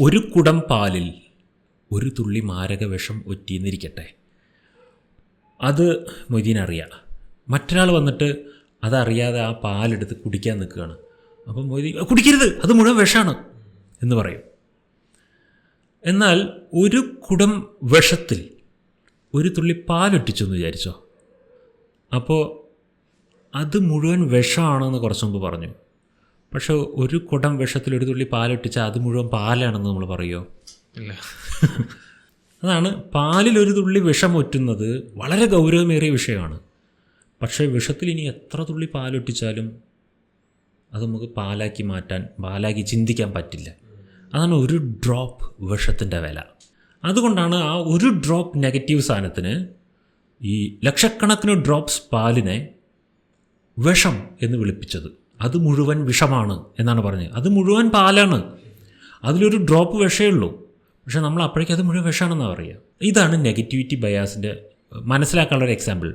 ഒരു കുടം പാലിൽ ഒരു തുള്ളി മാരക വിഷം ഒറ്റിയെന്നിരിക്കട്ടെ അത് മൊയ്തീൻ അറിയാം മറ്റൊരാൾ വന്നിട്ട് അതറിയാതെ ആ പാലെടുത്ത് കുടിക്കാൻ നിൽക്കുകയാണ്. അപ്പം മൊയ്തീൻ കുടിക്കരുത് അത് മുഴുവൻ വിഷമാണ് എന്ന് പറയും. എന്നാൽ ഒരു കുടം വിഷത്തിൽ ഒരു തുള്ളി പാലൊട്ടിച്ചെന്ന് വിചാരിച്ചോ? അപ്പോൾ അത് മുഴുവൻ വിഷമാണെന്ന് കുറച്ച് മുമ്പ് പറഞ്ഞു. പക്ഷെ ഒരു കുടം വിഷത്തിൽ ഒരു തുള്ളി പാലൊട്ടിച്ചാൽ അത് മുഴുവൻ പാലാണെന്ന് നമ്മൾ പറയുമോ ഇല്ല. അതാണ് പാലിൽ ഒരു തുള്ളി വിഷം ഒറ്റുന്നത് വളരെ ഗൗരവമേറിയ വിഷയമാണ്. പക്ഷേ വിഷത്തിൽ ഇനി എത്ര തുള്ളി പാലൊട്ടിച്ചാലും അത് നമുക്ക് പാലാക്കി മാറ്റാൻ പാലാക്കി ചിന്തിക്കാൻ പറ്റില്ല. അതാണ് ഒരു ഡ്രോപ്പ് വിഷത്തിന്റെ വില. അതുകൊണ്ടാണ് ആ ഒരു ഡ്രോപ്പ് നെഗറ്റീവ് സാധനത്തിന് ഈ ലക്ഷക്കണക്കിന് ഡ്രോപ്സ് പാലിനെ വിഷം എന്ന് വിളിപ്പിച്ചത്. അത് മുഴുവൻ വിഷമാണ് എന്നാണ് പറഞ്ഞത്. അത് മുഴുവൻ പാലാണ്. അതിലൊരു ഡ്രോപ്പ് വിഷയേ ഉള്ളൂ. പക്ഷേ നമ്മൾ അപ്പോഴേക്കും അത് മുഴുവൻ വിഷമാണെന്നാണ് പറയുക. ഇതാണ് നെഗറ്റിവിറ്റി ബയാസിന്റെ മനസ്സിലാക്കാനുള്ള ഒരു എക്സാമ്പിൾ